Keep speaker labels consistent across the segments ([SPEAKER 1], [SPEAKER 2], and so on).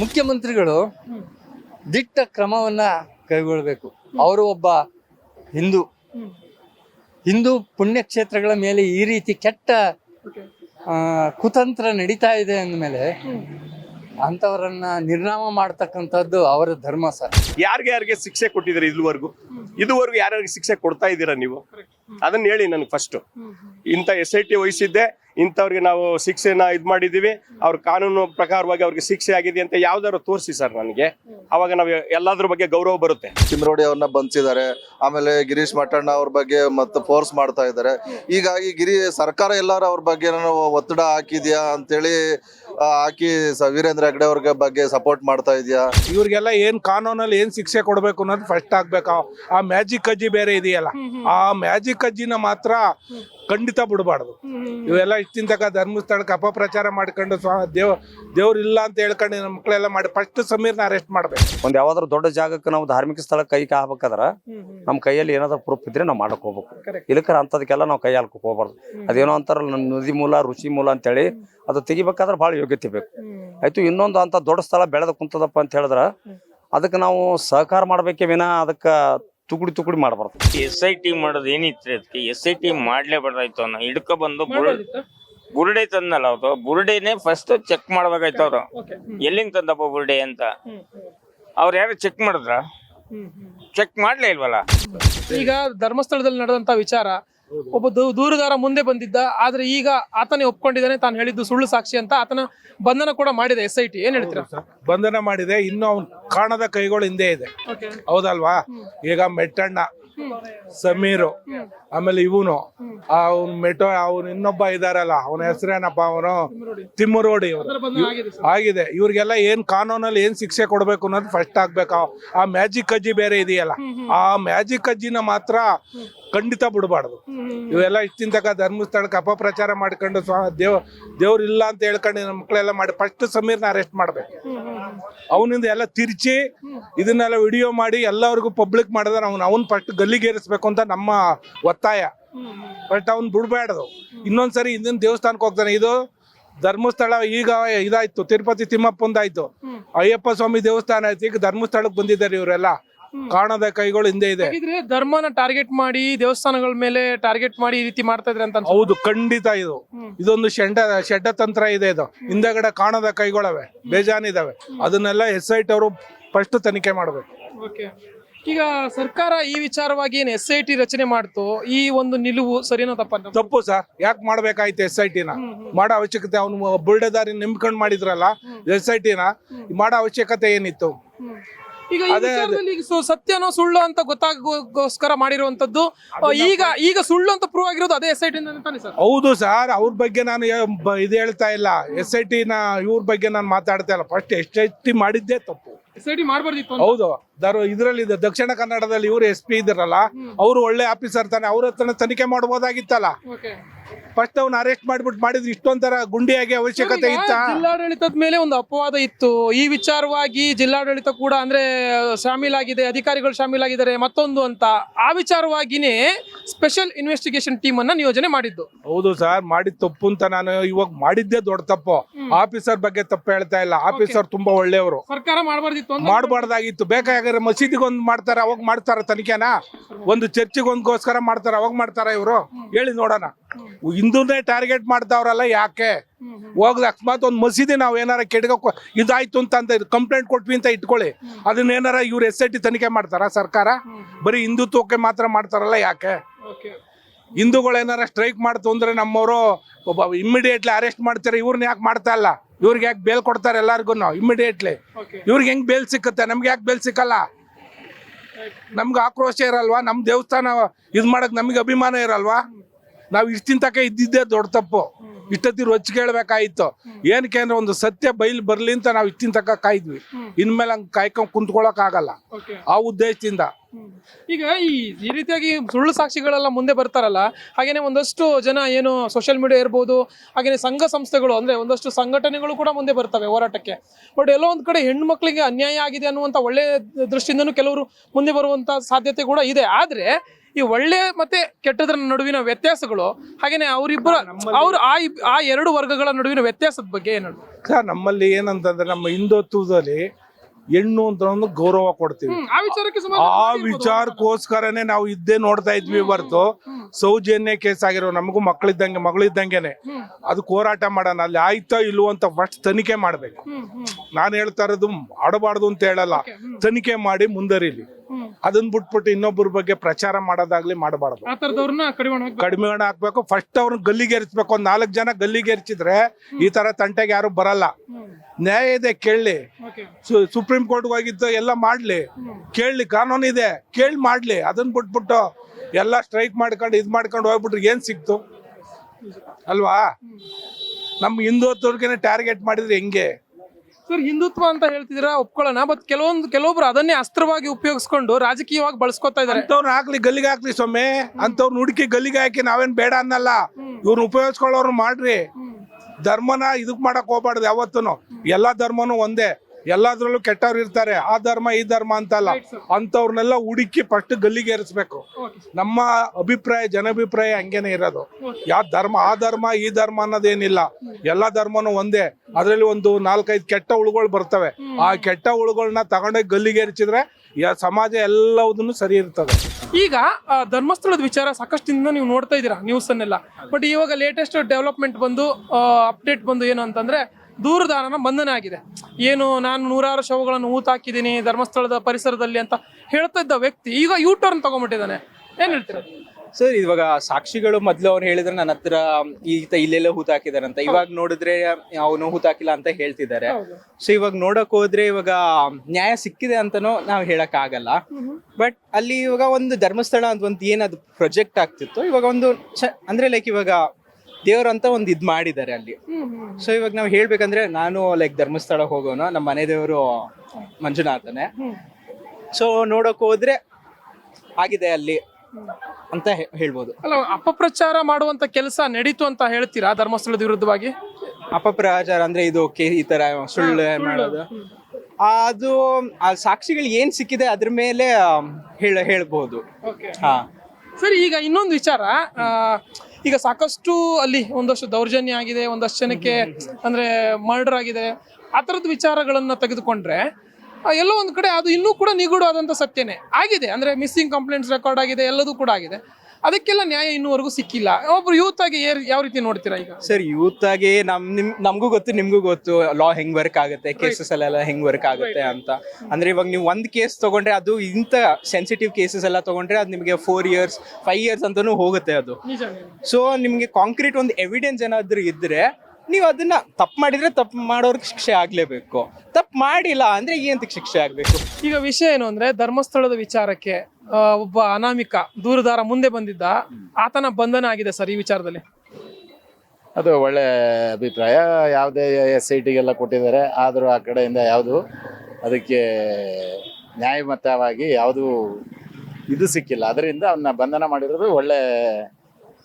[SPEAKER 1] ಮುಖ್ಯಮಂತ್ರಿಗಳು ದಿಟ್ಟ ಕ್ರಮವನ್ನ ಕೈಗೊಳ್ಳಬೇಕು ಅವರು ಒಬ್ಬ ಹಿಂದೂ. ಹಿಂದೂ ಪುಣ್ಯಕ್ಷೇತ್ರಗಳ ಮೇಲೆ ಈ ರೀತಿ ಕೆಟ್ಟ ಕುತಂತ್ರ ನಡೀತಾ ಇದೆ ಅಂದಮೇಲೆ ಅಂತವರನ್ನ ನಿರ್ನಾಮ ಮಾಡ್ತಕ್ಕಂಥದ್ದು ಅವರ ಧರ್ಮ ಸರ್.
[SPEAKER 2] ಯಾರಿಗೆ ಯಾರಿಗೆ ಶಿಕ್ಷೆ ಕೊಟ್ಟಿದ್ದೀರಾ ಇದುವರೆಗೂ? ಇದುವರೆಗೂ ಯಾರ್ಯಾರಿಗೆ ಶಿಕ್ಷೆ ಕೊಡ್ತಾ ಇದ್ದೀರಾ ನೀವು? ಅದನ್ನ ಹೇಳಿ ನನಗೆ ಫಸ್ಟ್ ಇಂಥ ಎಸ್ ಐ ಟಿ ವಹಿಸಿದ್ದೆ ಇಂಥವ್ರಿಗೆ ನಾವು ಶಿಕ್ಷೆನ ಇದು ಮಾಡಿದ್ದೀವಿ. ಅವ್ರ ಕಾನೂನು ಪ್ರಕಾರವಾಗಿ ಅವ್ರಿಗೆ ಶಿಕ್ಷೆ ಆಗಿದೆ ಅಂತ ಯಾವ್ದಾದ್ರು ತೋರಿಸಿ ಸರ್ ನನಗೆ. ಅವಾಗ ನಾವು ಎಲ್ಲದ್ರ ಬಗ್ಗೆ ಗೌರವ ಬರುತ್ತೆ.
[SPEAKER 3] ಚಿಮ್ರೋಡಿ ಅವ್ರನ್ನ ಬಂಧಿಸಿದ್ದಾರೆ. ಆಮೇಲೆ ಗಿರೀಶ್ ಮಠಣ್ಣ ಅವ್ರ ಬಗ್ಗೆ ಮತ್ತೆ ಫೋರ್ಸ್ ಮಾಡ್ತಾ ಇದ್ದಾರೆ. ಹೀಗಾಗಿ ಗಿರಿ ಸರ್ಕಾರ ಎಲ್ಲರೂ ಅವ್ರ ಬಗ್ಗೆ ಒತ್ತಡ ಹಾಕಿದ್ಯಾ ಅಂತೇಳಿ ಹಾಕಿ ಸ- ವೀರೇಂದ್ರ ಹೆಗ್ಡೆ ಅವ್ರಿಗೆ ಬಗ್ಗೆ ಸಪೋರ್ಟ್ ಮಾಡ್ತಾ ಇದೆಯಾ?
[SPEAKER 4] ಇವ್ರಿಗೆಲ್ಲ ಏನ್ ಕಾನೂನಲ್ಲಿ ಏನ್ ಶಿಕ್ಷೆ ಕೊಡ್ಬೇಕು ಅನ್ನೋದು ಫಸ್ಟ್ ಆಗ್ಬೇಕು. ಆ ಮ್ಯಾಜಿಕ್ ಅಜ್ಜಿ ಬೇರೆ ಇದೆಯಲ್ಲ. ಆ ಮ್ಯಾಜಿಕ್ ಅಜ್ಜಿನ ಮಾತ್ರ ಖಂಡಿತ ಬಿಡಬಾರ್ದು. ಇವೆಲ್ಲ ಇಷ್ಟಿನ ತನಕ ಧರ್ಮಸ್ಥಳಕ್ಕೆ ಅಪಪ್ರಚಾರ ಮಾಡ್ಕೊಂಡು ಸ್ವಾ ದೇವ್ ದೇವ್ರು ಇಲ್ಲ ಅಂತ ಹೇಳ್ಕೊಂಡು ನಮ್ಮ ಮಕ್ಕಳೆಲ್ಲ ಮಾಡಿ ಫಸ್ಟ್ ಸಮೀರ್ನ ಅರೆಸ್ಟ್ ಮಾಡ್ಬೇಕು.
[SPEAKER 5] ಒಂದ್ ಯಾವ್ದಾದ್ರು ದೊಡ್ಡ ಜಾಗಕ್ಕೆ ನಾವು ಧಾರ್ಮಿಕ ಸ್ಥಳ ಕೈ ಹಾಕ್ಬೇಕಾದ್ರ ನಮ್ಮ ಕೈಯಲ್ಲಿ ಏನಾದ್ರು ಪ್ರೂಫ್ ಇದ್ರೆ ನಾವು ಮಾಡಕ್ ಹೋಗ್ಬೇಕು. ಇಲ್ಲಕರ ಅಂತದಕ್ಕೆಲ್ಲ ನಾವು ಕೈ ಹಾಕಕ್ ಹೋಗ್ಬಾರ್ದು. ಅದೇನೋ ಅಂತಾರಲ್ಲ ನಮ್ ನದಿ ಮೂಲ ರುಚಿ ಮೂಲ ಅಂತೇಳಿ ಅದು ತೆಗಿಬೇಕಾದ್ರೆ ಬಹಳ ಯೋಗ್ಯತೆ ಬೇಕು. ಆಯ್ತು ಇನ್ನೊಂದು ಅಂತ ದೊಡ್ಡ ಸ್ಥಳ ಬೆಳೆದ ಕುಂತದಪ್ಪ ಅಂತ ಹೇಳಿದ್ರ ಅದಕ್ಕೆ ನಾವು ಸಹಕಾರ ಮಾಡ್ಬೇಕೇ ವಿನ ಅದಕ್ಕ ತುಗುಡಿ ತುಕುಡಿ ಮಾಡಬಾರ್ದು.
[SPEAKER 6] ಎಸ್ ಐ ಟಿ ಮಾಡೋದು ಏನಿತ್ತು ಅದಕ್ಕೆ ಎಸ್ ಐ ಟಿ ಮಾಡ್ಲೇಬಾರ್ದಾಯ್ತು ಅವ್ನ. ಹಿಡ್ಕ ಬಂದು ಬುರುಡೆ ಬುರುಡೆ ತಂದಲ್ಲ ಅವ್ರು ಬುರುಡೆನೆ ಫಸ್ಟ್ ಚೆಕ್ ಮಾಡ್ಬೇಕಾಯ್ತು ಅವ್ರು. ಎಲ್ಲಿಂದ ತಂದಪ್ಪ ಬುರುಡೆ ಅಂತ? ಅವ್ರು ಯಾರು ಚೆಕ್ ಮಾಡಿದ್ರ? ಚೆಕ್ ಮಾಡ್ಲೇ ಇಲ್ವಲ್ಲ?
[SPEAKER 7] ಈಗ ಧರ್ಮಸ್ಥಳದಲ್ಲಿ ನಡೆದಂತ ವಿಚಾರ ಒಬ್ಬ ದೂರುಗಾರ ಮುಂದೆ ಬಂದಿದ್ದ ಆದ್ರೆ ಈಗ ಆತನೇ ಒಪ್ಕೊಂಡಿದ್ದಾನೆ ತಾನು ಹೇಳಿದ್ದು ಸುಳ್ಳು ಸಾಕ್ಷಿ ಅಂತ ಆತನ ಬಂಧನ ಕೂಡ ಮಾಡಿದೆ ಎಸ್ ಐ ಟಿ ಏನ್ ಹೇಳ್ತೀರಾ
[SPEAKER 4] ಬಂಧನ ಮಾಡಿದೆ ಇನ್ನು ಅವ್ನ್ ಕಾಣದ ಕೈಗಳು ಹಿಂದೆ ಇದೆ. ಹೌದಲ್ವಾ? ಈಗ ಮೆಟ್ಟಣ್ಣ ಸಮೀರು ಆಮೇಲೆ ಇವನು ಅವ್ನ್ ಮೆಟೋ ಅವ್ನು ಇನ್ನೊಬ್ಬ ಇದಾರಲ್ಲ ಅವನ ಹೆಸರೇನಪ್ಪ ಅವನು? ತಿಮ್ಮರೋಡಿ ಇವರು. ಆಗಿದೆ ಇವ್ರಿಗೆಲ್ಲ ಏನ್ ಕಾನೂನಲ್ಲಿ ಏನ್ ಶಿಕ್ಷೆ ಕೊಡ್ಬೇಕು ಅನ್ನೋದು ಫಸ್ಟ್ ಆಗ್ಬೇಕು. ಆ- ಮ್ಯಾಜಿಕ್ ಅಜ್ಜಿ ಬೇರೆ ಇದೆಯಲ್ಲ ಆ ಮ್ಯಾಜಿಕ್ ಅಜ್ಜಿನ ಮಾತ್ರ ಖಂಡಿತ ಬಿಡಬಾರ್ದು. ಇವೆಲ್ಲ ಇಷ್ಟಿನ ತನಕ ಧರ್ಮಸ್ಥಳಕ್ಕೆ ಅಪಪ್ರಚಾರ ಮಾಡ್ಕೊಂಡು ಸ್ವಾ ದೇವ್ ದೇವ್ರು ಇಲ್ಲ ಅಂತ ಹೇಳ್ಕೊಂಡು ನಮ್ಮ ಮಕ್ಕಳೆಲ್ಲ ಮಾಡಿ ಫಸ್ಟ್ ಸಮೀರ್ನ ಅರೆಸ್ಟ್ ಮಾಡ್ಬೇಕು. ಅವನಿಂದ ಎಲ್ಲ ತಿರ್ಚಿ ಇದನ್ನೆಲ್ಲ ವಿಡಿಯೋ ಮಾಡಿ ಎಲ್ಲರಿಗೂ ಪಬ್ಲಿಕ್ ಮಾಡಿದ್ರೆ ಅವ್ನು ಅವ್ನು ಫಸ್ಟ್ ಗಲ್ಲಿಗೇರಿಸ್ಬೇಕು ಅಂತ ನಮ್ಮ ಒತ್ತಾಯ ಬಟ್ ಅವ್ನು ಬಿಡ್ಬೇಡದು ಇನ್ನೊಂದ್ಸರಿ ಹಿಂದಿನ ದೇವಸ್ಥಾನಕ್ಕೆ ಹೋಗ್ತಾನೆ. ಇದು ಧರ್ಮಸ್ಥಳ ಈಗ ಇದಾಯ್ತು. ತಿರುಪತಿ ತಿಮ್ಮಪ್ಪಂದಾಯ್ತು. ಅಯ್ಯಪ್ಪ ಸ್ವಾಮಿ ದೇವಸ್ಥಾನ ಆಯ್ತು ಈಗ ಧರ್ಮಸ್ಥಳಕ್ಕೆ ಬಂದಿದ್ದಾರೆ ಇವರೆಲ್ಲ. ಕಾಣದ ಕೈಗಳು ಹಿಂದೆ ಇದೆ.
[SPEAKER 7] ಧರ್ಮನ ಟಾರ್ಗೆಟ್ ಮಾಡಿ ದೇವಸ್ಥಾನಗಳ ಮೇಲೆ ಟಾರ್ಗೆಟ್ ಮಾಡಿ ಈ ರೀತಿ ಮಾಡ್ತಾ ಇದ್ರೆ ಅಂತ.
[SPEAKER 4] ಹೌದು ಖಂಡಿತ ಇದು. ಇದೊಂದು ಶೆಂಡ ಶೆಡ್ಡ ತಂತ್ರ ಇದೆ ಇದು. ಹಿಂದೆಗಡೆ ಕಾಣದ ಕೈಗಳವೆ. ಬೇಜಾನಿದಾವೆ. ಅದನ್ನೆಲ್ಲ ಎಸ್ ಐ ಟಿ ಅವರು ಫಸ್ಟ್ ತನಿಖೆ ಮಾಡ್ಬೇಕು.
[SPEAKER 7] ಈಗ ಸರ್ಕಾರ ಈ ವಿಚಾರವಾಗಿ ಏನ್ ಎಸ್ ಐ ಟಿ ರಚನೆ ಮಾಡ್ತು ಈ ಒಂದು ನಿಲುವು ಸರಿನೋ ತಪ್ಪ
[SPEAKER 4] ತಪ್ಪು ಸರ್. ಯಾಕೆ ಮಾಡ್ಬೇಕಾಯ್ತು ಎಸ್ ಐ ಟಿನ ಮಾಡೋ ಅವಶ್ಯಕತೆ ಅವ್ನು ಬುಲ್ಡೆದಾರಿ ನಿಂಬ್ಕೊಂಡ್ ಮಾಡಿದ್ರಲ್ಲ ಎಸ್ ಐ ಟಿನ ಮಾಡೋ ಅವಶ್ಯಕತೆ ಏನಿತ್ತು?
[SPEAKER 7] ಈಗ ಈ
[SPEAKER 4] ಅದೇ-
[SPEAKER 7] ವಿಚಾರದಲ್ಲಿ ಈಗ ಸು- ಸತ್ಯನೋ ಸುಳ್ಳು ಅಂತ ಗೊತ್ತಾಗೋಸ್ಕರ ಮಾಡಿರುವಂತದ್ದು ಈಗ ಈಗ ಸುಳ್ಳು ಅಂತ ಪ್ರೂವ್ ಆಗಿರೋದು ಅದೇ ಎಸ್ ಐ ಟಿ ಸರ್?
[SPEAKER 4] ಹೌದು ಸರ್. ಅವ್ರ ಬಗ್ಗೆ ನಾನು ಯ- ಬ- ಇದು ಹೇಳ್ತಾ ಇಲ್ಲ. ಎಸ್ ಐ ಟಿನ ಇವ್ರ ಬಗ್ಗೆ ನಾನು ಮಾತಾಡ್ತಾ ಇಲ್ಲ. ಫಸ್ಟ್ ಎಸ್ ಐ ಟಿ ಮಾಡಿದ್ದೇ ತಪ್ಪು.
[SPEAKER 7] ಎಸ್ ಐ ಟಿ ಮಾಡಬಾರ್ದಿತ್ತು
[SPEAKER 4] ಹೌದು. ದರ್ ಇದರಲ್ಲಿ ದಕ್ಷಿಣ ಕನ್ನಡದಲ್ಲಿ ಇವರು ಎಸ್ ಪಿ ಇದ್ರಲ್ಲ ಅವರು ಒಳ್ಳೆ ಆಫೀಸರ್ ತಾನೆ ಅವ್ರ ಹತ್ರ ತನಿಖೆ ಮಾಡಬಹುದಾಗಿತ್ತಲ್ಲ
[SPEAKER 7] ಓಕೆ.
[SPEAKER 4] ಫಸ್ಟ್ ಅವ್ನ ಅರೆಸ್ಟ್ ಮಾಡ್ಬಿಟ್ಟು ಮಾಡಿದ್ರೆ ಇಷ್ಟೊಂದರ ಗುಂಡಿಯಾಗಿ ಅವಶ್ಯಕತೆ ಇತ್ತ?
[SPEAKER 7] ಜಿಲ್ಲಾಡಳಿತದ ಮೇಲೆ ಒಂದು ಅಪವಾದ ಇತ್ತು. ಈ ವಿಚಾರವಾಗಿ ಜಿಲ್ಲಾಡಳಿತ ಕೂಡ ಅಂದ್ರೆ ಶಾಮೀಲಾಗಿದೆ ಅಧಿಕಾರಿಗಳು ಶಾಮೀಲಾಗಿದ್ದಾರೆ ಮತ್ತೊಂದು ಅಂತ. ಆ ವಿಚಾರವಾಗಿನೇ ಸ್ಪೆಷಲ್ ಇನ್ವೆಸ್ಟಿಗೇಷನ್ ಟೀಮ್ ಅನ್ನ ನಿಯೋಜನೆ ಮಾಡಿದ್ದು.
[SPEAKER 4] ಹೌದು ಸರ್ ಮಾಡಿದ ತಪ್ಪು ಅಂತ ನಾನು ಇವಾಗ ಮಾಡಿದ್ದೆ ದೊಡ್ಡ ತಪ್ಪು. ಆಫೀಸರ್ ಬಗ್ಗೆ ತಪ್ಪು ಹೇಳ್ತಾ ಇಲ್ಲ. ಆಫೀಸರ್ ತುಂಬಾ ಒಳ್ಳೆಯವರು.
[SPEAKER 7] ಸರ್ಕಾರ ಮಾಡಬಾರ್ದಿತ್ತು
[SPEAKER 4] ಮಾಡಬಾರ್ದಾಗಿತ್ತು. ಬೇಕಾಗಿರೋ ಮಸೀದಿಗೆ ಒಂದು ಮಾಡ್ತಾರ ಅವಾಗ ಮಾಡ್ತಾರ ತನಿಖೆನ? ಒಂದು ಚರ್ಚಿಗೆ ಒಂದ್ಗೋಸ್ಕರ ಮಾಡ್ತಾರ ಅವಾಗ ಮಾಡ್ತಾರ ಇವರು? ಹೇಳಿ ನೋಡೋಣ. ಹಿಂದೂನೇ ಟಾರ್ಗೆಟ್ ಮಾಡ್ತಾವ್ರಲ್ಲ ಯಾಕೆ? ಹೋಗ್ಲಿ ಅಕಸ್ಮಾತ್ ಒಂದು ಮಸೀದಿ ನಾವು ಏನಾರ ಕೆಡ್ಗ ಇದಾಯ್ತು ಅಂತ ಅಂತ ಕಂಪ್ಲೇಂಟ್ ಕೊಟ್ವಿ ಅಂತ ಇಟ್ಕೊಳ್ಳಿ. ಅದನ್ನ ಏನಾರ ಇವ್ರು ಎಸ್ ಐ ಟಿ ತನಿಖೆ ಮಾಡ್ತಾರ ಸರ್ಕಾರ? ಬರೀ ಹಿಂದುತ್ವಕ್ಕೆ ಮಾತ್ರ ಮಾಡ್ತಾರಲ್ಲ ಯಾಕೆ? ಹಿಂದೂಗಳು ಏನಾರ ಸ್ಟ್ರೈಕ್ ಮಾಡ್ತು ಅಂದ್ರೆ ನಮ್ಮವರು ಇಮ್ಮಿಡಿಯೇಟ್ಲಿ ಅರೆಸ್ಟ್ ಮಾಡ್ತಾರೆ ಇವ್ರನ್ನ ಯಾಕೆ ಮಾಡ್ತಾ ಇಲ್ಲ? ಇವ್ರಿಗೆ ಯಾಕೆ ಬೇಲ್ ಕೊಡ್ತಾರೆ ಎಲ್ಲಾರ್ಗು ಇಮ್ಮಿಡಿಯೇಟ್ಲಿ ಇವ್ರಿಗೆ ಹೆಂಗ್ ಬೇಲ್ ಸಿಕ್ಕತ್ತೆ? ನಮ್ಗೆ ಯಾಕೆ ಬೇಲ್ ಸಿಕ್ಕಲ್ಲ? ನಮ್ಗೆ ಆಕ್ರೋಶ ಇರಲ್ವಾ? ನಮ್ಮ ದೇವಸ್ಥಾನ ಇದು ಮಾಡಕ್ ನಮಗೆ ಅಭಿಮಾನ ಇರಲ್ವಾ? ನಾವು ಇಷ್ಟಿನ ತಕ ಇದ್ದಿದ್ದೇ ದೊಡ್ಡ ತಪ್ಪು. ಇಷ್ಟೊತ್ತಿ ರೊಚ್ಚ ಕೇಳಬೇಕಾಯಿತು ಏನಕ್ಕೆ ಅಂದ್ರೆ ಒಂದು ಸತ್ಯ ಬೈಲ್ ಬರ್ಲಿ ಅಂತ ನಾವು ಇಷ್ಟಿನ ತಕ ಕಾಯಿದ್ವಿ. ಇನ್ಮೇಲೆ ಹಂಗೆ ಕಾಯ್ಕೊಂಡು ಕುಂತ್ಕೊಳಕ್ ಆಗಲ್ಲ. ಆ ಉದ್ದೇಶದಿಂದ.
[SPEAKER 7] ಈಗ ಈ ಈ ರೀತಿಯಾಗಿ ಸುಳ್ಳು ಸಾಕ್ಷಿಗಳೆಲ್ಲ ಮುಂದೆ ಬರ್ತಾರಲ್ಲ ಹಾಗೇನೆ ಒಂದಷ್ಟು ಜನ ಏನು ಸೋಷಿಯಲ್ ಮೀಡಿಯಾ ಇರ್ಬೋದು ಹಾಗೇನೆ ಸಂಘ ಸಂಸ್ಥೆಗಳು ಅಂದ್ರೆ ಒಂದಷ್ಟು ಸಂಘಟನೆಗಳು ಕೂಡ ಮುಂದೆ ಬರ್ತವೆ ಹೋರಾಟಕ್ಕೆ. ಬಟ್ ಎಲ್ಲೋ ಒಂದ್ ಕಡೆ ಹೆಣ್ಮಕ್ಳಿಗೆ ಮಕ್ಕಳಿಗೆ ಅನ್ಯಾಯ ಆಗಿದೆ ಅನ್ನುವಂತ ಒಳ್ಳೆ ದೃಷ್ಟಿಯಿಂದನೂ ಕೆಲವರು ಮುಂದೆ ಬರುವಂತ ಸಾಧ್ಯತೆ ಕೂಡ ಇದೆ. ಆದ್ರೆ ಈ ಒಳ್ಳೆ ಮತ್ತೆ ಕೆಟ್ಟದ್ರ ನಡುವಿನ ವ್ಯತ್ಯಾಸಗಳು ಹಾಗೇನೆ ಅವರಿಬ್ಬರ ಅವ್ರ ಆ ಇಬ್- ಆ ಎರಡು ವರ್ಗಗಳ ನಡುವಿನ ವ್ಯತ್ಯಾಸದ ಬಗ್ಗೆ ಏನು
[SPEAKER 4] ಸರ್ ನಮ್ಮಲ್ಲಿ ಏನಂತಂದ್ರೆ ನಮ್ಮ ಹಿಂದುತ್ವದಲ್ಲಿ ಹೆಣ್ಣು ಅಂತ ಒಂದು ಗೌರವ ಕೊಡ್ತೀವಿ.
[SPEAKER 7] ಹ್ಮ್, ಆ ವಿಚಾರಕ್ಕೆ ಸುಮಾರು
[SPEAKER 4] ಆ. ವಿಚಾರಕ್ಕೋಸ್ಕರನೇ ನಾವು ಇದ್ದೇ ನೋಡ್ತಾ ಇದ್ವಿ ಹೊರ್ತು. ಸೌಜನ್ಯ ಕೇಸ್ ಆಗಿರೋ ನಮಗೂ ಮಕ್ಕಳಿದ್ದಂಗೆ ಮಗಳಿದ್ದಂಗೆನೆ ಅದು ಹೋರಾಟ ಮಾಡೋಣ ಅಲ್ಲಿ ಆಯ್ತಾ ಇಲ್ವೋ ಅಂತ ಫಸ್ಟ್ ತನಿಖೆ ಮಾಡ್ಬೇಕು.
[SPEAKER 7] ಹ್ಮ್, ಹ್ಮ್,
[SPEAKER 4] ನಾನು ಹೇಳ್ತಾ ಇರೋದು ಆಡಬಾರ್ದು ಅಂತ ಹೇಳಲ್ಲ. ತನಿಖೆ ಮಾಡಿ ಮುಂದರಿಲಿ. ಅದನ್ನ ಬಿಟ್ಬಿಟ್ಟು ಇನ್ನೊಬ್ಬರ ಬಗ್ಗೆ ಪ್ರಚಾರ ಮಾಡೋದಾಗ್ಲಿ ಮಾಡಬಾರ್ದು.
[SPEAKER 7] ಕಡಿಮೆ
[SPEAKER 4] ಹಣ ಹಾಕ್ಬೇಕು. ಫಸ್ಟ್ ಅವ್ರನ್ನ ಗಲ್ಲಿಗೆ ಏರಿಸ್ಬೇಕು. ಒಂದ್ ನಾಲ್ಕು ಜನ ಗಲ್ಲಿಗೆ ಏರ್ಸಿದ್ರೆ ಈ ತರ ತಂಟೆಗೆ ಯಾರು ಬರಲ್ಲ. ನ್ಯಾಯ ಇದೆ ಕೇಳಲಿ. ಸುಪ್ರೀಂ ಕೋರ್ಟ್ ಹೋಗಿದ್ದು ಎಲ್ಲ ಮಾಡ್ಲಿ. ಕೇಳಲಿ ಕಾನೂನು ಇದೆ. ಕೇಳಿ ಮಾಡ್ಲಿ. ಅದನ್ನ ಬಿಟ್ಬಿಟ್ಟು ಎಲ್ಲ ಸ್ಟ್ರೈಕ್ ಮಾಡ್ಕೊಂಡು ಇದ್ ಮಾಡ್ಕೊಂಡು ಹೋಗ್ಬಿಟ್ರೆ ಏನ್ ಸಿಕ್ತು? ಅಲ್ವಾ? ನಮ್ಮ ಹಿಂದೂತ್ವರ್ಗೇನೆ ಟಾರ್ಗೆಟ್ ಮಾಡಿದ್ರೆ ಹೆಂಗೆ?
[SPEAKER 7] ಸರ್ ಹಿಂದುತ್ವ ಅಂತ ಹೇಳ್ತಿದ್ದೀರಾ? ಒಪ್ಕೊಳ್ಳೋಣ. ಬಟ್ ಕೆಲವೊಂದು ಕೆಲವೊಬ್ರು ಅದನ್ನೇ ಅಸ್ತ್ರವಾಗಿ ಉಪಯೋಗಿಸ್ಕೊಂಡು ರಾಜಕೀಯವಾಗಿ ಬಳಸ್ಕೊತಾ ಇದ್ದಾರೆ.
[SPEAKER 4] ಅಂತವ್ರನ್ನ ಹಾಕ್ಲಿ ಗಲ್ಲಿಗೆ ಹಾಕ್ಲಿ ಸೊಮ್ಮೆ ಅಂತವ್ರನ್ನ ಹುಡುಕಿ ಗಲ್ಲಿಗೆ ಹಾಕಿ ನಾವೇನ್ ಬೇಡ ಅನ್ನಲ್ಲ. ಇವ್ರನ್ನ ಉಪಯೋಗಿಸ್ಕೊಳ್ಳೋರು ಮಾಡ್ರಿ. ಧರ್ಮನ ಇದಕ್ ಮಾಡಕ್ ಹೋಗ್ಬಾರ್ದು ಯಾವತ್ತೂ ಎಲ್ಲಾ ಧರ್ಮನೂ ಒಂದೇ. ಎಲ್ಲಾದ್ರಲ್ಲೂ ಕೆಟ್ಟವ್ರು ಇರ್ತಾರೆ. ಆ ಧರ್ಮ ಈ ಧರ್ಮ ಅಂತಲ್ಲ. ಅಂತವ್ರನ್ನೆಲ್ಲ ಹುಡುಕಿ ಫಸ್ಟ್ ಗಲ್ಲಿಗೆ ಏರಿಸ್ಬೇಕು. ನಮ್ಮ ಅಭಿಪ್ರಾಯ ಜನಾಭಿಪ್ರಾಯ ಹಂಗೇನೆ ಇರೋದು. ಯಾವ ಧರ್ಮ ಆ ಧರ್ಮ ಈ ಧರ್ಮ ಅನ್ನೋದೇನಿಲ್ಲ. ಎಲ್ಲಾ ಧರ್ಮನೂ ಒಂದೇ. ಅದರಲ್ಲಿ ಒಂದು ನಾಲ್ಕೈದು ಕೆಟ್ಟ ಹುಳುಗಳು ಬರ್ತವೆ. ಆ ಕೆಟ್ಟ ಹುಳುಗಳನ್ನ ತಗೊಂಡೋಗಿ ಗಲ್ಲಿಗೆ ಏರಿಸಿದ್ರೆ ಸಮಾಜ ಎಲ್ಲವುದನ್ನು ಸರಿ ಇರ್ತದೆ.
[SPEAKER 7] ಈಗ ಆ, ಧರ್ಮಸ್ಥಳದ ವಿಚಾರ ಸಾಕಷ್ಟು ದಿನ ನೀವು ನೋಡ್ತಾ ಇದ್ದೀರಾ ನ್ಯೂಸ್ ಅನ್ನೆಲ್ಲ. ಬಟ್ ಇವಾಗ ಲೇಟೆಸ್ಟ್ ಡೆವಲಪ್ಮೆಂಟ್ ಬಂದು ಅಪ್ಡೇಟ್ ಬಂದು ಏನು ಅಂತಂದ್ರೆ ದೂರದಾರನ ಬಂಧನ ಆಗಿದೆ. ಏನು ನಾನು ನೂರಾರು ಶವಗಳನ್ನು ಊತ ಹಾಕಿದ್ದೀನಿ ಧರ್ಮಸ್ಥಳದ ಪರಿಸರದಲ್ಲಿ ಅಂತ ಹೇಳ್ತಾ ಇದ್ದ ವ್ಯಕ್ತಿ ಈಗ ಯೂ ಟರ್ನ್ ತಗೊಂಡ್ಬಿಟ್ಟಿದ್ದಾನೆ. ಏನ್ ಹೇಳ್ತೀರಾ?
[SPEAKER 8] ಸರ್ ಇವಾಗ ಸಾಕ್ಷಿಗಳು ಮೊದ್ಲು ಅವ್ರು ಹೇಳಿದ್ರೆ ನನ್ನ ಹತ್ರ ಈತ ಇಲ್ಲೆಲ್ಲ ಹೂತಾಕಿದಾರೆ ಅಂತ ಇವಾಗ ನೋಡಿದ್ರೆ ಅವನು ಹೂತಾಕಿಲ್ಲ ಅಂತ ಹೇಳ್ತಿದ್ದಾರೆ. ಸೊ ಇವಾಗ ನೋಡಕ್ ಹೋದ್ರೆ ಇವಾಗ ನ್ಯಾಯ ಸಿಕ್ಕಿದೆ ಅಂತನೂ ನಾವು ಹೇಳಕ್ ಆಗಲ್ಲ ಬಟ್ ಅಲ್ಲಿ ಇವಾಗ ಒಂದು ಧರ್ಮಸ್ಥಳ ಅಂತ ಒಂದು ಏನದು ಪ್ರೊಜೆಕ್ಟ್ ಆಗ್ತಿತ್ತು ಇವಾಗ ಒಂದು ಅಂದ್ರೆ ಲೈಕ್ ಇವಾಗ ದೇವ್ರ ಅಂತ ಒಂದು ಇದ್ ಮಾಡಿದ್ದಾರೆ ಅಲ್ಲಿ. ಸೊ ಇವಾಗ ನಾವು ಹೇಳ್ಬೇಕಂದ್ರೆ ನಾನು ಲೈಕ್ ಧರ್ಮಸ್ಥಳ ಹೋಗೋಣ ನಮ್ಮ ಮನೆ ದೇವರು ಮಂಜುನಾಥನೇ. ಸೊ ನೋಡಕ್ ಹೋದ್ರೆ ಆಗಿದೆ ಅಲ್ಲಿ ಅಂತ ಹೇ- ಹೇಳ್ಬೋದು.
[SPEAKER 7] ಅಲ್ಲ ಅಪಪ್ರಚಾರ ಮಾಡುವಂತ ಕೆಲಸ ನಡೀತು ಅಂತ ಹೇಳ್ತೀರಾ ಧರ್ಮಸ್ಥಳದ ವಿರುದ್ಧವಾಗಿ?
[SPEAKER 8] ಅಪಪ್ರಚಾರ ಅಂದ್ರೆ ಇದು ಕೆ ಈ ತರ ಸುಳ್ಳು ಮಾಡೋದು. ಅದು ಆ ಸಾಕ್ಷಿಗಳು ಏನ್ ಸಿಕ್ಕಿದೆ ಅದ್ರ ಮೇಲೆ ಹೇಳ ಹೇಳ್ಬೋದು. ಹಾ.
[SPEAKER 7] ಸರಿ ಈಗ ಇನ್ನೊಂದು ವಿಚಾರ. ಆ, ಈಗ ಸಾಕಷ್ಟು ಅಲ್ಲಿ ಒಂದಷ್ಟು ದೌರ್ಜನ್ಯ ಆಗಿದೆ, ಒಂದಷ್ಟು ಜನಕ್ಕೆ ಅಂದ್ರೆ ಮರ್ಡರ್ ಆಗಿದೆ. ಆ ಥರದ ವಿಚಾರಗಳನ್ನ ತೆಗೆದುಕೊಂಡ್ರೆ ಎಲ್ಲೋ ಒಂದು ಕಡೆ ಅದು ಇನ್ನೂ ಕೂಡ ನಿಗೂಢವಾದಂಥ ಸತ್ಯನೇ. ಆಗಿದೆ, ಅಂದ್ರೆ ಮಿಸ್ಸಿಂಗ್ ಕಂಪ್ಲೇಂಟ್ಸ್ ರೆಕಾರ್ಡ್ ಆಗಿದೆ, ಎಲ್ಲದೂ ಕೂಡ ಆಗಿದೆ. ಅದಕ್ಕೆಲ್ಲ ನ್ಯಾಯ ಇನ್ನೂವರೆಗೂ ಸಿಕ್ಕಿಲ್ಲ. ಒಬ್ರು ಯೂತ್ ಆಗಿ ಯಾವ ರೀತಿ ನೋಡ್ತೀರಾ ಈಗ?
[SPEAKER 8] ಸರ್ ಯೂತ್ ಆಗಿ ನಮ್ ನಿಮ್ ನಮಗೂ ಗೊತ್ತು ನಿಮ್ಗೂ ಗೊತ್ತು ಲಾ ಹೆಂಗ್ ವರ್ಕ್ ಆಗುತ್ತೆ ಕೇಸಸ್ ಅಲ್ಲೆಲ್ಲ ಹೆಂಗ್ ವರ್ಕ್ ಆಗುತ್ತೆ ಅಂತ. ಅಂದ್ರೆ ಇವಾಗ ನೀವು ಒಂದ್ ಕೇಸ್ ತಗೊಂಡ್ರೆ ಅದು ಇಂಥ ಸೆನ್ಸಿಟಿವ್ ಕೇಸಸ್ ಎಲ್ಲ ತಗೊಂಡ್ರೆ ಅದು ನಿಮಗೆ ಫೋರ್ ಇಯರ್ಸ್ ಫೈವ್ ಇಯರ್ಸ್ ಅಂತಾನು ಹೋಗುತ್ತೆ ಅದು. ಸೊ ನಿಮ್ಗೆ ಕಾಂಕ್ರೀಟ್ ಒಂದು ಎವಿಡೆನ್ಸ್ ಏನಾದ್ರೂ ಇದ್ರೆ ನೀವು ಅದನ್ನ ತಪ್ಪು ಮಾಡಿದ್ರೆ ತಪ್ಪು ಮಾಡೋರ್ಗೆ ಶಿಕ್ಷೆ ಆಗ್ಲೇಬೇಕು. ತಪ್ಪು ಮಾಡಿಲ್ಲ ಅಂದ್ರೆ ಏನಂತ ಶಿಕ್ಷೆ ಆಗ್ಬೇಕು?
[SPEAKER 7] ಈಗ ವಿಷಯ ಏನು ಅಂದ್ರೆ ಧರ್ಮಸ್ಥಳದ ವಿಚಾರಕ್ಕೆ ಒಬ್ಬ ಅನಾಮಿಕ ದೂರದಾರ ಮುಂದೆ ಬಂದಿದ್ದ ಆತನ ಬಂಧನ ಆಗಿದೆ ಸರ್ ಈ ವಿಚಾರದಲ್ಲಿ.
[SPEAKER 9] ಅದು ಒಳ್ಳೆ ಅಭಿಪ್ರಾಯ. ಯಾವುದೇ ಎಸ್ ಐ ಟಿಗೆಲ್ಲ ಕೊಟ್ಟಿದ್ದಾರೆ ಆದರೂ ಆ ಕಡೆಯಿಂದ ಯಾವುದು ಅದಕ್ಕೆ ನ್ಯಾಯಮತವಾಗಿ ಯಾವುದು ಇದು ಸಿಕ್ಕಿಲ್ಲ. ಅದರಿಂದ ಅವನ್ನ ಬಂಧನ ಮಾಡಿರೋದು ಒಳ್ಳೆ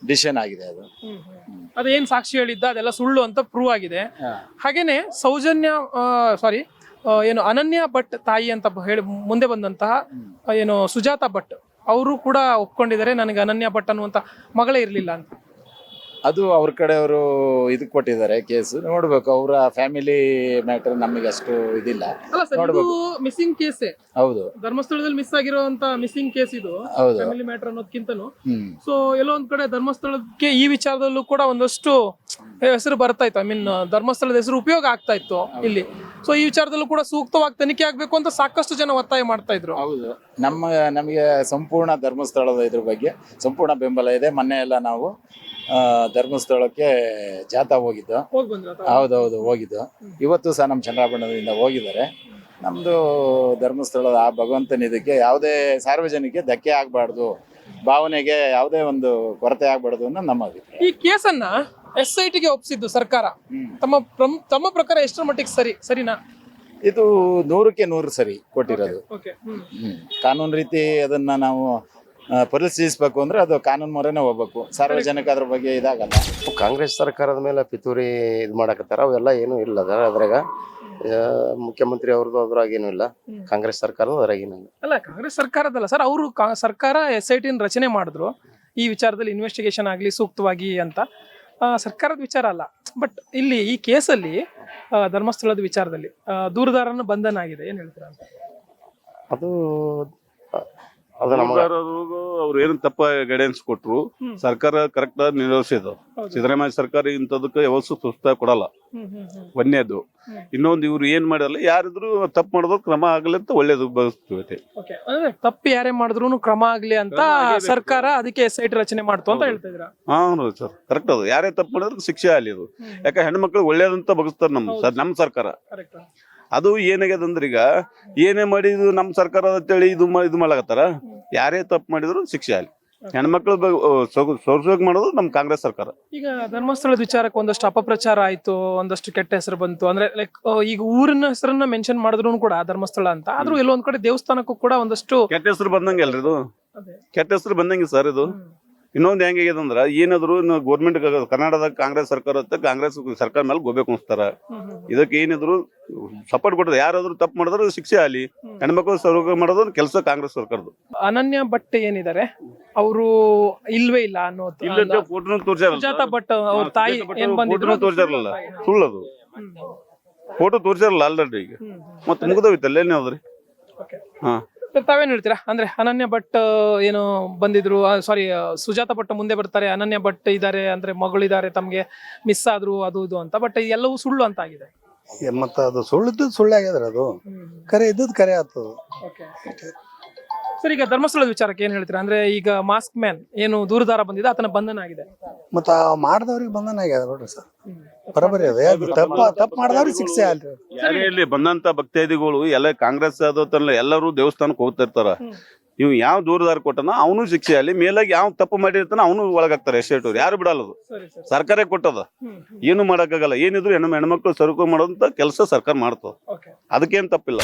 [SPEAKER 9] ಡಿಸಿಷನ್ ಆಗಿದೆ ಅದು.
[SPEAKER 7] ಅದೇನ್ ಸಾಕ್ಷಿ ಹೇಳಿದ್ದ ಅದೆಲ್ಲ ಸುಳ್ಳು ಅಂತ ಪ್ರೂವ್ ಆಗಿದೆ. ಹಾಗೇನೆ ಸೌಜನ್ಯ ಸಾರಿ ಏನು ಅನನ್ಯ ಭಟ್ ತಾಯಿ ಅಂತ ಹೇಳಿ ಮುಂದೆ ಬಂದಂತಹ ಏನು ಸುಜಾತ ಭಟ್, ಅವರು ಕೂಡ ಒಪ್ಕೊಂಡಿದ್ದಾರೆ, ನನಗೆ ಅನನ್ಯ ಭಟ್ ಅನ್ನುವಂತ ಮಗಳೇ ಇರಲಿಲ್ಲ ಅಂತ.
[SPEAKER 9] ಅದು ಅವ್ರ ಕಡೆಯವರು ಇದು ಕೊಟ್ಟಿದ್ದಾರೆ ಕೇಸ್. ನೋಡ್ಬೇಕು ಅವರ ಫ್ಯಾಮಿಲಿ ಮ್ಯಾಟರ್ ನಮಗೆ ಅಷ್ಟು ಇದಿಲ್ಲ. ನೋಡ್ಬೇಕು.
[SPEAKER 7] ಮಿಸ್ಸಿಂಗ್ ಕೇಸೇ
[SPEAKER 9] ಹೌದು.
[SPEAKER 7] ಧರ್ಮಸ್ಥಳದಲ್ಲಿ ಮಿಸ್ ಆಗಿರುವಂತ ಮಿಸ್ಸಿಂಗ್ ಕೇಸ್ ಇದು
[SPEAKER 9] ಹೌದು.
[SPEAKER 7] ಫ್ಯಾಮಿಲಿ ಮ್ಯಾಟರ್ ಅನ್ನೋದಕ್ಕಿಂತನೂ ಸೊ ಎಲ್ಲೋ ಒಂದ್ ಕಡೆ ಧರ್ಮಸ್ಥಳಕ್ಕೆ ಈ ವಿಚಾರದಲ್ಲೂ ಕೂಡ ಒಂದಷ್ಟು ಹೆಸರು ಬರ್ತಾ ಇತ್ತು. ಐ ಮೀನ್ ಧರ್ಮಸ್ಥಳದ ಹೆಸರು ಉಪಯೋಗ ಆಗ್ತಾ ಇತ್ತು ಇಲ್ಲಿ. ಸೊ ಈ ವಿಚಾರದಲ್ಲೂ ಕೂಡ ಸೂಕ್ತವಾಗಿ ತನಿಖೆ ಆಗ್ಬೇಕು ಅಂತ ಸಾಕಷ್ಟು ಜನ ಒತ್ತಾಯ ಮಾಡ್ತಾ ಇದ್ರು.
[SPEAKER 9] ಹೌದು. ನಮ್ಮ ನಮಗೆ ಸಂಪೂರ್ಣ ಧರ್ಮಸ್ಥಳದ ಇದ್ರ ಬಗ್ಗೆ ಸಂಪೂರ್ಣ ಬೆಂಬಲ ಇದೆ. ಮೊನ್ನೆ ಎಲ್ಲ ನಾವು ಧರ್ಮಸ್ಥಳಕ್ಕೆ ಜಾಥಾ ಹೋಗಿದ್ದು.
[SPEAKER 7] ಹೋಗಿ ಬಂದ್ರ
[SPEAKER 9] ಹೌದೌದು ಹೋಗಿದ್ದು. ಇವತ್ತು ಸಹ ನಮ್ಮ ಚಂದ್ರಾಭರಣದಿಂದ ಹೋಗಿದ್ದಾರೆ. ನಮ್ಮದು ಧರ್ಮಸ್ಥಳದ ಆ ಭಗವಂತನ ಇದಕ್ಕೆ ಯಾವುದೇ ಸಾರ್ವಜನಿಕ ಧಕ್ಕೆ ಆಗಬಾರ್ದು. ಭಾವನೆಗೆ ಯಾವುದೇ ಒಂದು ಕೊರತೆ ಆಗಬಾರ್ದು ಅನ್ನೋ ನಮ್ಮ ಅಭಿಪ್ರಾಯ.
[SPEAKER 7] ಈ ಕೇಸನ್ನ ಎಸ್ ಐ ಟಿಗೆ ಒಪ್ಪಿಸಿದ್ದು ಸರ್ಕಾರ. ತಮ್ಮ ಪ್ರಮ್- ತಮ್ಮ ಪ್ರಕಾರ ಎಷ್ಟರ ಮಟ್ಟಿಗೆ ಸರಿ ಸರಿನಾ?
[SPEAKER 9] ಇದು ನೂರಕ್ಕೆ ನೂರು ಸರಿ ಕೊಟ್ಟಿರೋದು.
[SPEAKER 7] Okay
[SPEAKER 9] hmm. ಕಾನೂನು ರೀತಿ ಅದನ್ನ ನಾವು ಪರಿಶೀಲಿಸ್ಬೇಕು ಅಂದ್ರೆ ಅದು ಕಾನೂನು ಮೊರೆನೇ ಹೋಗ್ಬೇಕು. ಸಾರ್ವಜನಿಕ ಅದ್ರ ಬಗ್ಗೆ ಇದಾಗಲ್ಲ.
[SPEAKER 10] ಕಾಂಗ್ರೆಸ್ ಸರ್ಕಾರದ ಮೇಲೆ ಪಿತೂರಿ ಇದು ಮಾಡಕತ್ತಾರ ಅವೆಲ್ಲ ಏನು ಇಲ್ಲ. ಅದ ಅದ್ರಾಗ ಆ, ಮುಖ್ಯಮಂತ್ರಿ ಅವ್ರದ್ದು ಅದ್ರಾಗ ಏನು ಇಲ್ಲ. ಕಾಂಗ್ರೆಸ್ ಸರ್ಕಾರದ ಅದ್ರಾಗ ಏನು ಇಲ್ಲ.
[SPEAKER 7] ಅಲ್ಲ ಕಾಂಗ್ರೆಸ್ ಸರ್ಕಾರದಲ್ಲ ಸರ್ ಅವರು ಸರ್ಕಾರ ಎಸ್ ಐ ಟಿನ ರಚನೆ ಮಾಡಿದ್ರು. ಈ ವಿಚಾರದಲ್ಲಿ ಇನ್ವೆಸ್ಟಿಗೇಷನ್ ಆಗಲಿ ಸೂಕ್ತವಾಗಿ ಅಂತ. ಆ, ಸರ್ಕಾರದ ವಿಚಾರ ಅಲ್ಲ. ಬಟ್ ಇಲ್ಲಿ ಈ ಕೇಸಲ್ಲಿ ಆ, ಧರ್ಮಸ್ಥಳದ ವಿಚಾರದಲ್ಲಿ ಆ, ದೂರದಾರನ ಬಂಧನ ಆಗಿದೆ. ಏನ್ ಹೇಳ್ತೀರಾ ಅಂತ?
[SPEAKER 10] ಅದು ಅದು ನಮಗೆ
[SPEAKER 11] ಅವ್ರು ಏನು ತಪ್ಪ ಗೈಡೆನ್ಸ್ ಕೊಟ್ರು ಸರ್ಕಾರ ಕರೆಕ್ಟ್ ಆಗಿ ನಿರ್ವಹಿಸಿದ್ರು. ಸಿದ್ದರಾಮಯ್ಯ ಸರ್ಕಾರ ಇಂಥದಕ್ಕೆ ಯಾವತ್ತೂ ಸುಸ್ತ ಕೊಡಲ್ಲ. ಒಂದೇದು. ಇನ್ನೊಂದು ಇವ್ರು ಏನ್ ಮಾಡಲ್ಲ ಯಾರಿದ್ರು ತಪ್ಪು ಮಾಡಿದ್ರು ಕ್ರಮ ಆಗಲಿ ಅಂತ ಒಳ್ಳೇದು ಬಯಸ್ತೇವೆ
[SPEAKER 7] ತಪ್ಪು ಯಾರೇ ಮಾಡಿದ್ರು ಕ್ರಮ ಆಗ್ಲಿ ಅಂತ ಸರ್ಕಾರ ಅದಕ್ಕೆ ಸೈಟ್ ರಚನೆ ಮಾಡ್ತು ಅಂತ ಹೇಳ್ತಾ ಇದ್ರ
[SPEAKER 11] ಹಾ ಸರ್. ಕರೆಕ್ಟ್ ಅದು. ಯಾರೇ ತಪ್ಪು ಮಾಡಿದ್ರು ಶಿಕ್ಷೆ ಆಗಲಿ ಅದು. ಯಾಕೆ ಹೆಣ್ಮಕ್ಳು ಒಳ್ಳೇದಂತ ಬಗಸ್ತಾರೆ ನಮ್ ಸರ್ ನಮ್ಮ ಸರ್ಕಾರ.
[SPEAKER 7] ಕರೆಕ್ಟ್
[SPEAKER 11] ಅದು. ಏನಾಗ್ಯದ ಅಂದ್ರೆ ಈಗ ಏನೇ ಮಾಡಿದ್ರು ನಮ್ಮ ಸರ್ಕಾರ ಅಂತೇಳಿ ಇದು ಇದು ಮಾಡಕತ್ತಾರ ಯಾರೇ ತಪ್ಪು ಮಾಡಿದ್ರು ಶಿಕ್ಷೆ ಆಗಲಿ. ಹೆಣ್ಮಕ್ಳ ಸೋರ್ಸೋಗಿ ಮಾಡೋದು ನಮ್ಮ ಕಾಂಗ್ರೆಸ್ ಸರ್ಕಾರ.
[SPEAKER 7] ಈಗ ಧರ್ಮಸ್ಥಳದ ವಿಚಾರಕ್ಕೆ ಒಂದಷ್ಟು ಅಪಪ್ರಚಾರ ಆಯ್ತು ಒಂದಷ್ಟು ಕೆಟ್ಟ ಹೆಸರು ಬಂತು. ಅಂದ್ರೆ ಲೈಕ್ ಈಗ ಊರಿನ ಹೆಸರನ್ನ ಮೆನ್ಷನ್ ಮಾಡಿದ್ರು ಕೂಡ ಧರ್ಮಸ್ಥಳ ಅಂತ. ಆದ್ರೂ ಎಲ್ಲೊಂದ್ ಕಡೆ ದೇವಸ್ಥಾನಕ್ಕೂ ಕೂಡ ಒಂದಷ್ಟು
[SPEAKER 11] ಕೆಟ್ಟ ಹೆಸರು ಬಂದಂಗೆ ಅಲ್ರಿ ಇದು. ಕೆಟ್ಟ ಹೆಸರು ಬಂದಂಗೆ ಸರ್ ಇದು. ಇನ್ನೊಂದು ಹೆಂಗಾಗ್ಯದ ಅಂದ್ರ ಏನಾದ್ರು ಗೌರ್ಮೆಂಟ್ ಕರ್ನಾಟಕದ ಕಾಂಗ್ರೆಸ್ ಸರ್ಕಾರ ಅಂತ ಕಾಂಗ್ರೆಸ್ ಸರ್ಕಾರ ಮೇಲೆ ಗೋಬೇಕು ಅನ್ಸ್ತಾರ ಇದಕ್ಕೆ ಏನಿದ್ರು ಸಪೋರ್ಟ್ ಕೊಟ್ಟದ ಯಾರಾದ್ರೂ ತಪ್ಪು ಮಾಡಿದ್ರು ಶಿಕ್ಷೆ ಆಗಲಿ. ಹೆಣ್ಮಕ್ಳು ಸರ್ವ ಮಾಡೋದು ಕೆಲಸ ಕಾಂಗ್ರೆಸ್ ಸರ್ಕಾರದ್ದು.
[SPEAKER 7] ಅನನ್ಯ ಭಟ್ ಏನಿದ್ದಾರೆ ಅವರು ಇಲ್ವೇ ಇಲ್ಲ ಅನ್ನೋದು
[SPEAKER 11] ಇಲ್ಲ ಫೋಟೋನು
[SPEAKER 7] ಸುಜಾತ ಭಟ್ ಅವ್ರ ತಾಯಿ ಏನ್ ಬಂದಿದ್ರು?
[SPEAKER 11] ಸುಳ್ಳದು ಫೋಟೋ ತೋರ್ಸಿರಲ್ಲ ಆಲ್ರೆಡಿ ಈಗ. ಮತ್ತೆ ಮುಗಿದೋಯ್ತಲ್ಲ ಏನ್. ಹಾ.
[SPEAKER 7] ತಾವೇನ್ ಹೇಳ್ತೀರಾ? ಅಂದ್ರೆ ಅನನ್ಯ ಭಟ್ ಏನು ಬಂದಿದ್ರು ಸಾರಿ ಸುಜಾತ ಭಟ್ ಮುಂದೆ ಬರ್ತಾರೆ ಅನನ್ಯ ಭಟ್ ಇದಾರೆ ಅಂದ್ರೆ ಮಗಳಿದ್ದಾರೆ ತಮ್ಗೆ ಮಿಸ್ ಆದ್ರು ಅದು ಇದು ಅಂತ. ಬಟ್ ಎಲ್ಲವೂ ಸುಳ್ಳು ಅಂತ ಆಗಿದೆ.
[SPEAKER 12] ಮತ್ತ ಅದು ಸುಳ್ಳಿದ್ದು ಸುಳ್ಳೆ ಆಗ್ಯದ್ರ ಅದು. ಕರೆ ಇದ್ದದ್ ಕರೆ ಆಗ್ತದ.
[SPEAKER 7] ಸರ್ ಈಗ ಧರ್ಮಸ್ಥಳದ ವಿಚಾರಕ್ಕೆ ಏನ್ ಹೇಳ್ತೀರಾ? ಅಂದ್ರೆ ಈಗ ಮಾಸ್ಕ್ ಮ್ಯಾನ್ ಏನು ದೂರದಾರ ಬಂದಿದೆ ಆತನ ಬಂಧನ ಆಗಿದೆ.
[SPEAKER 12] ಮತ್ತ ಮಾಡಿದವ್ರಿಗೆ ಬಂಧನ ಆಗ್ಯದ ನೋಡ್ರಿ ಸರ್. ಬರಬರಿ ಅದ. ಯಾವ್ದು ತಪ್ಪ ತಪ್ಪು ಮಾಡಿದವ್ರಿಗೆ ಶಿಕ್ಷೆ ಅಲ್ರಿ
[SPEAKER 11] ಯಾರೇ ಇಲ್ಲಿ ಬಂದಂತ ಭಕ್ತಾದಿಗಳು ಎಲ್ಲ ಕಾಂಗ್ರೆಸ್ ಆದತ್ತಲ್ಲ ಎಲ್ಲರೂ ದೇವಸ್ಥಾನಕ್ಕೆ ಹೋಗ್ತಿರ್ತಾರ. ಇವ್ ಯಾವ ದೂರದಾರ ಕೊಟ್ಟನ ಅವನು ಶಿಕ್ಷೆ ಅಲ್ಲಿ ಮೇಲಾಗಿ ಯಾವ ತಪ್ಪು ಮಾಡಿರ್ತಾನ ಅವನು ಒಳಗಾಗ್ತಾರೆ ಎಷ್ಟೇಟು ಯಾರು ಬಿಡಲ್ಲ ಅದು.
[SPEAKER 7] ಸರಿ ಸರ್.
[SPEAKER 11] ಸರ್ಕಾರ ಕೊಟ್ಟದ. ಏನು ಮಾಡಕ್ಕಾಗಲ್ಲ. ಏನಿದ್ರು ಹೆಣ್ಣು ಹೆಣ್ಮಕ್ಳು ಸರಕು ಮಾಡೋಂತ ಕೆಲಸ ಸರ್ಕಾರ ಮಾಡ್ತದ. ಅದಕ್ಕೇನ್ ತಪ್ಪಿಲ್ಲ.